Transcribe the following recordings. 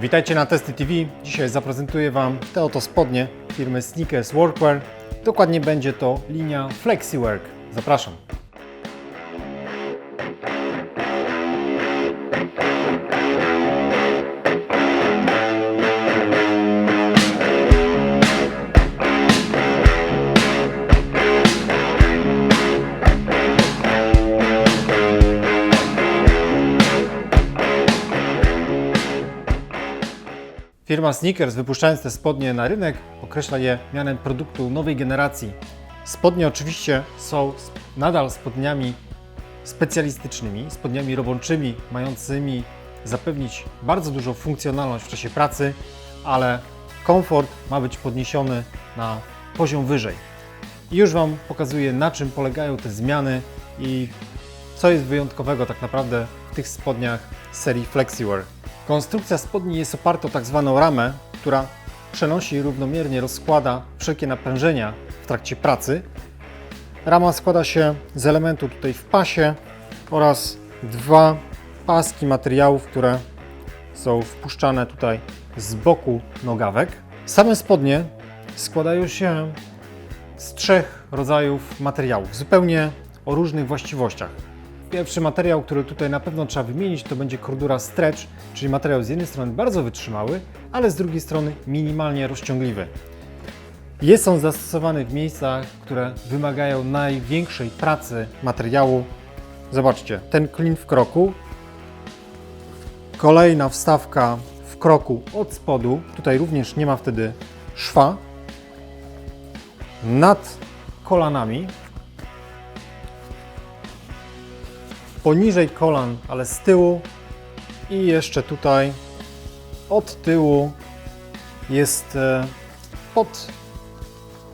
Witajcie na Testy TV. Dzisiaj zaprezentuję Wam te oto spodnie firmy Sneakers Workwear. Dokładnie będzie to linia FlexiWork. Zapraszam. Firma Sneakers, wypuszczając te spodnie na rynek, określa je mianem produktu nowej generacji. Spodnie oczywiście są nadal spodniami specjalistycznymi, spodniami robotczymi, mającymi zapewnić bardzo dużą funkcjonalność w czasie pracy, ale komfort ma być podniesiony na poziom wyżej. I już Wam pokazuję, na czym polegają te zmiany i co jest wyjątkowego tak naprawdę w tych spodniach serii FlexiWear. Konstrukcja spodni jest oparta o tak zwaną ramę, która przenosi i równomiernie rozkłada wszelkie napężenia w trakcie pracy. Rama składa się z elementu tutaj w pasie oraz dwa paski materiałów, które są wpuszczane tutaj z boku nogawek. Same spodnie składają się z trzech rodzajów materiałów, zupełnie o różnych właściwościach. Pierwszy materiał, który tutaj na pewno trzeba wymienić, to będzie kordura stretch, czyli materiał z jednej strony bardzo wytrzymały, ale z drugiej strony minimalnie rozciągliwy. Jest on zastosowany w miejscach, które wymagają największej pracy materiału. Zobaczcie, ten klin w kroku, kolejna wstawka w kroku od spodu, tutaj również nie ma wtedy szwa, nad kolanami, poniżej kolan, ale z tyłu i jeszcze tutaj od tyłu jest e, pod,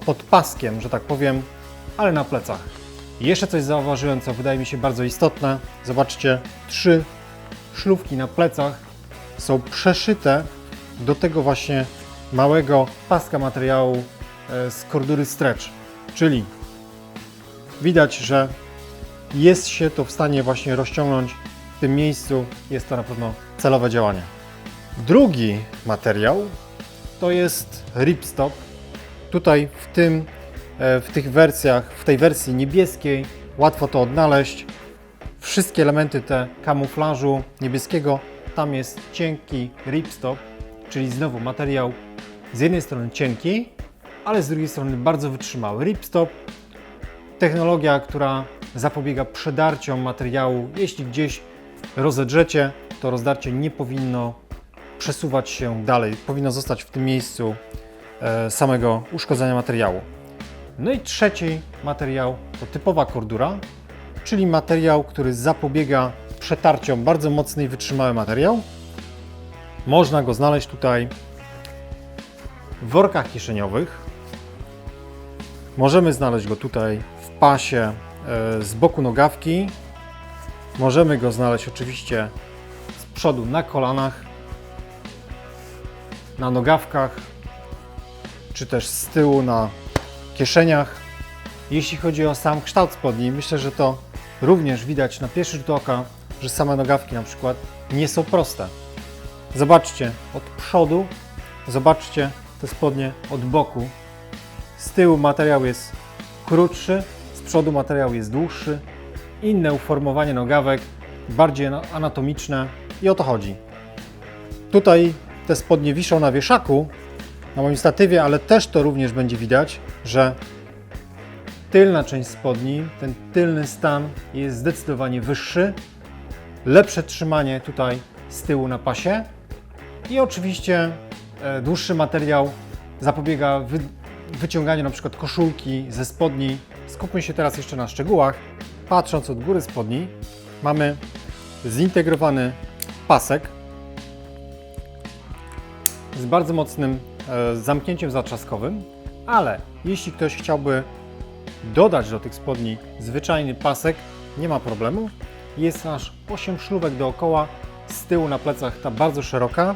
pod paskiem, że tak powiem, ale na plecach. Jeszcze coś zauważyłem, co wydaje mi się bardzo istotne. Zobaczcie, trzy szlówki na plecach są przeszyte do tego właśnie małego paska materiału e, z kordury stretch, czyli widać, że jest się to w stanie właśnie rozciągnąć w tym miejscu. Jest to na pewno celowe działanie. Drugi materiał to jest ripstop. Tutaj w, tym, e, w tych wersjach, w tej wersji niebieskiej łatwo to odnaleźć. Wszystkie elementy te kamuflażu niebieskiego, tam jest cienki ripstop, czyli znowu materiał z jednej strony cienki, ale z drugiej strony bardzo wytrzymały. Ripstop technologia, która zapobiega przedarciom materiału. Jeśli gdzieś rozedrzecie, to rozdarcie nie powinno przesuwać się dalej, powinno zostać w tym miejscu e, samego uszkodzenia materiału. No i trzeci materiał to typowa kordura, czyli materiał, który zapobiega przetarciom, bardzo mocny i wytrzymały materiał. Można go znaleźć tutaj w workach kieszeniowych, Możemy znaleźć go tutaj w pasie z boku nogawki. Możemy go znaleźć oczywiście z przodu na kolanach, na nogawkach, czy też z tyłu na kieszeniach. Jeśli chodzi o sam kształt spodni, myślę, że to również widać na pierwszy rzut oka, że same nogawki na przykład nie są proste. Zobaczcie od przodu, zobaczcie te spodnie od boku. Z tyłu materiał jest krótszy, przodu materiał jest dłuższy, inne uformowanie nogawek, bardziej ana- anatomiczne i o to chodzi. Tutaj te spodnie wiszą na wieszaku, na moim statywie, ale też to również będzie widać, że tylna część spodni, ten tylny stan jest zdecydowanie wyższy, lepsze trzymanie tutaj z tyłu na pasie i oczywiście e, dłuższy materiał zapobiega wyciąganiu na przykład koszulki ze spodni. Skupmy się teraz jeszcze na szczegółach. Patrząc od góry spodni, mamy zintegrowany pasek z bardzo mocnym e, zamknięciem zatrzaskowym, ale jeśli ktoś chciałby dodać do tych spodni zwyczajny pasek, nie ma problemu. Jest aż 8 szlówek dookoła, z tyłu na plecach ta bardzo szeroka.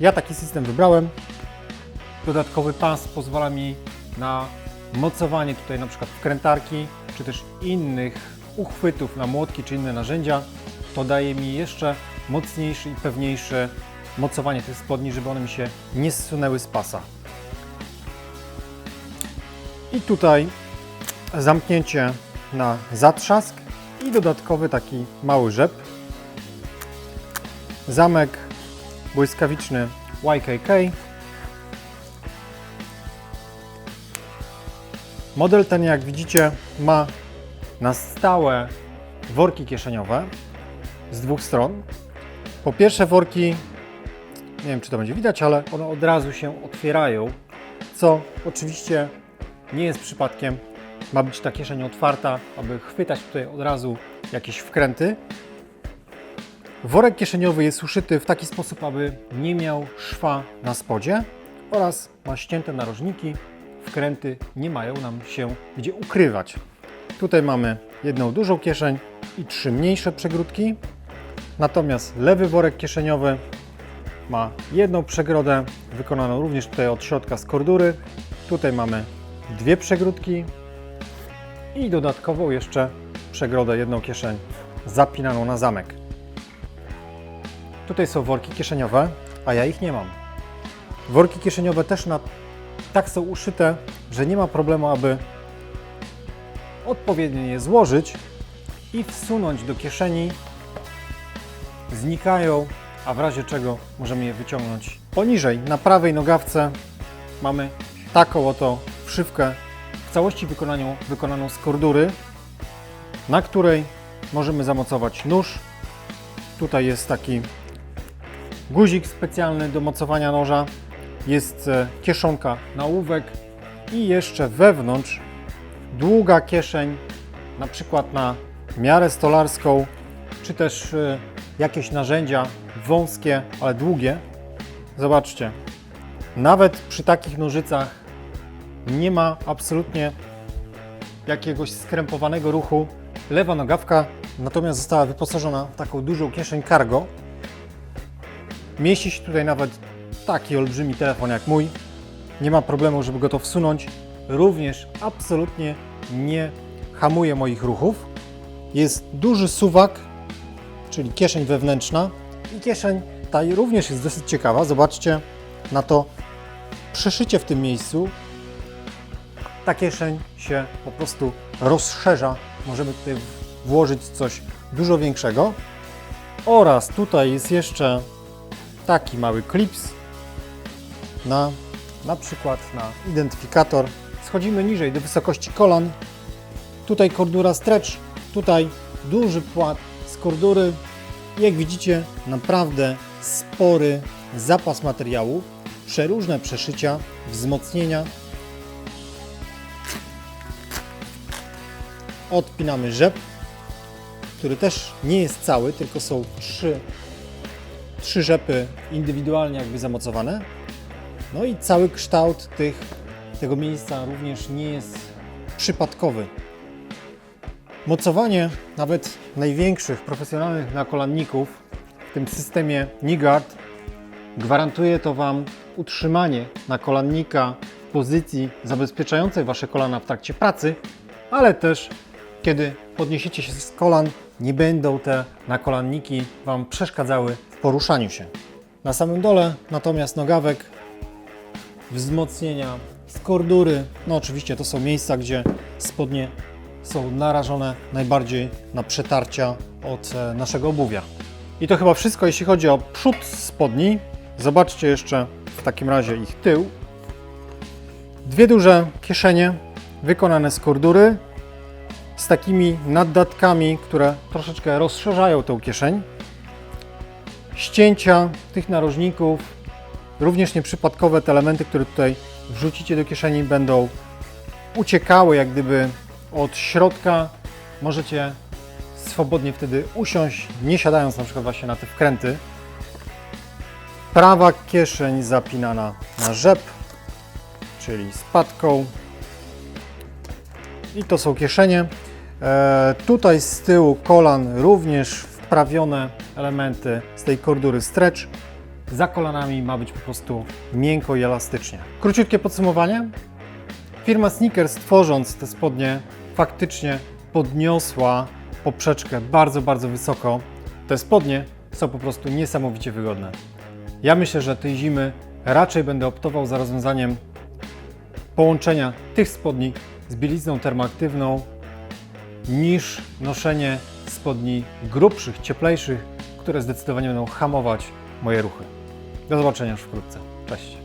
Ja taki system wybrałem. Dodatkowy pas pozwala mi na mocowanie tutaj na przykład wkrętarki, czy też innych uchwytów na młotki czy inne narzędzia. To daje mi jeszcze mocniejszy i pewniejszy mocowanie tych spodni, żeby one mi się nie zsunęły z pasa. I tutaj zamknięcie na zatrzask i dodatkowy taki mały rzep. Zamek błyskawiczny YKK. Model ten, jak widzicie, ma na stałe worki kieszeniowe z dwóch stron. Po pierwsze worki, nie wiem czy to będzie widać, ale one od razu się otwierają, co oczywiście nie jest przypadkiem. Ma być ta kieszeń otwarta, aby chwytać tutaj od razu jakieś wkręty. Worek kieszeniowy jest uszyty w taki sposób, aby nie miał szwa na spodzie oraz ma ścięte narożniki. Wkręty nie mają nam się gdzie ukrywać. Tutaj mamy jedną dużą kieszeń i trzy mniejsze przegródki. Natomiast lewy worek kieszeniowy ma jedną przegrodę, wykonaną również tutaj od środka z kordury. Tutaj mamy dwie przegródki i dodatkowo jeszcze przegrodę, jedną kieszeń zapinaną na zamek. Tutaj są worki kieszeniowe, a ja ich nie mam. Worki kieszeniowe też na, tak są uszyte, że nie ma problemu, aby odpowiednio je złożyć i wsunąć do kieszeni. Znikają, a w razie czego możemy je wyciągnąć. Poniżej, na prawej nogawce mamy taką oto wszywkę w całości wykonaniu, wykonaną z kordury, na której możemy zamocować nóż. Tutaj jest taki guzik specjalny do mocowania noża, jest e, kieszonka na ołówek i jeszcze wewnątrz długa kieszeń, na przykład na miarę stolarską, czy też e, jakieś narzędzia wąskie, ale długie. Zobaczcie, nawet przy takich nożycach nie ma absolutnie jakiegoś skrępowanego ruchu. Lewa nogawka natomiast została wyposażona w taką dużą kieszeń cargo. Mieści się tutaj nawet taki olbrzymi telefon jak mój. Nie ma problemu, żeby go to wsunąć. Również absolutnie nie hamuje moich ruchów. Jest duży suwak, czyli kieszeń wewnętrzna. I kieszeń ta również jest dosyć ciekawa. Zobaczcie na to przeszycie w tym miejscu. Ta kieszeń się po prostu rozszerza. Możemy tutaj włożyć coś dużo większego. Oraz tutaj jest jeszcze taki mały klips na na przykład na identyfikator. Schodzimy niżej do wysokości kolan. Tutaj kordura stretch, tutaj duży płat z kordury. Jak widzicie, naprawdę spory zapas materiału, przeróżne przeszycia, wzmocnienia. Odpinamy rzep, który też nie jest cały, tylko są trzy, trzy rzepy indywidualnie jakby zamocowane. No i cały kształt tych, tego miejsca również nie jest przypadkowy. Mocowanie nawet największych profesjonalnych nakolanników w tym systemie Nigard gwarantuje to Wam utrzymanie nakolannika w pozycji zabezpieczającej Wasze kolana w trakcie pracy, ale też kiedy podniesiecie się z kolan, nie będą te nakolanniki Wam przeszkadzały w poruszaniu się. Na samym dole natomiast nogawek wzmocnienia z kordury. No oczywiście to są miejsca, gdzie spodnie są narażone najbardziej na przetarcia od e, naszego obuwia. I to chyba wszystko, jeśli chodzi o przód spodni. Zobaczcie jeszcze w takim razie ich tył. Dwie duże kieszenie wykonane z kordury z takimi naddatkami, które troszeczkę rozszerzają tę kieszeń. Ścięcia tych narożników Również nieprzypadkowe te elementy, które tutaj wrzucicie do kieszeni będą uciekały jak gdyby od środka. Możecie swobodnie wtedy usiąść, nie siadając na przykład właśnie na te wkręty. Prawa kieszeń zapinana na rzep, czyli spadką. I to są kieszenie. E, tutaj z tyłu kolan również wprawione elementy z tej kordury stretch za kolanami ma być po prostu miękko i elastycznie. Króciutkie podsumowanie. Firma Sneakers tworząc te spodnie faktycznie podniosła poprzeczkę bardzo, bardzo wysoko. Te spodnie są po prostu niesamowicie wygodne. Ja myślę, że tej zimy raczej będę optował za rozwiązaniem połączenia tych spodni z bielizną termoaktywną niż noszenie spodni grubszych, cieplejszych, które zdecydowanie będą hamować moje ruchy. Do zobaczenia już wkrótce. Cześć.